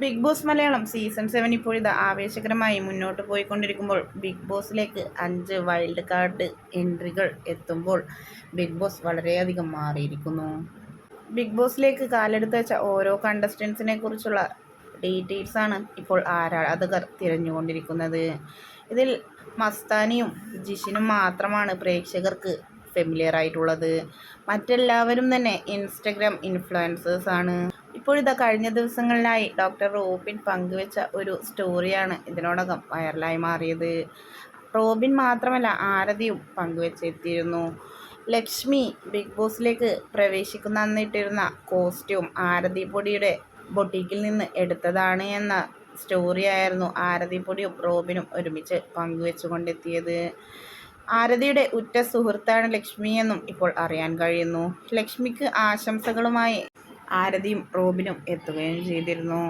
Big boss Malayalam season seven ഇപ്പോഴിത് ആവേശകരമായി മുന്നോട്ട് പോയിക്കൊണ്ടിരിക്കുമ്പോൾ big ബോസിലേക്ക് അഞ്ച് വൈൽഡ് കാർഡ് എൻട്രികൾ എത്തുമ്പോൾ ബിഗ് ബോസ് വളരെയധികം മാറിയിരിക്കുന്നു. ബിഗ് ബോസിലേക്ക് കാലെടുത്ത് വെച്ച ഓരോ കണ്ടസ്റ്റൻസിനെ കുറിച്ചുള്ള ഡീറ്റെയിൽസാണ് ഇപ്പോൾ ആരാധകർ തിരഞ്ഞുകൊണ്ടിരിക്കുന്നത്. ഇതിൽ മസ്താനിയും ജിഷിനും മാത്രമാണ് പ്രേക്ഷകർക്ക് ഫെമിലിയർ ആയിട്ടുള്ളത്. മറ്റെല്ലാവരും തന്നെ ഇൻസ്റ്റഗ്രാം ഇൻഫ്ലുവൻസേഴ്സ് ആണ്. ഇപ്പോഴിതാ കഴിഞ്ഞ ദിവസങ്ങളിലായി ഡോക്ടർ റോബിൻ പങ്കുവെച്ച ഒരു സ്റ്റോറിയാണ് ഇതിനോടകം വൈറലായി മാറിയത്. റോബിൻ മാത്രമല്ല ആരതിയും പങ്കുവെച്ചെത്തിയിരുന്നു. ലക്ഷ്മി ബിഗ് ബോസിലേക്ക് പ്രവേശിക്കുന്ന അന്നിട്ടിരുന്ന കോസ്റ്റ്യൂം ആരതി പൊടിയുടെ ബൊട്ടീക്കിൽ നിന്ന് എടുത്തതാണ് എന്ന സ്റ്റോറിയായിരുന്നു ആരതി പൊടിയും റോബിനും ഒരുമിച്ച് പങ്കുവെച്ചുകൊണ്ടെത്തിയത്. ആരതിയുടെ ഉറ്റ സുഹൃത്താണ് ലക്ഷ്മി എന്നും ഇപ്പോൾ അറിയാൻ കഴിയുന്നു. ലക്ഷ്മിക്ക് ആശംസകളുമായി ആരതിയും റോബിനും എത്തുകയും ചെയ്തിരുന്നു.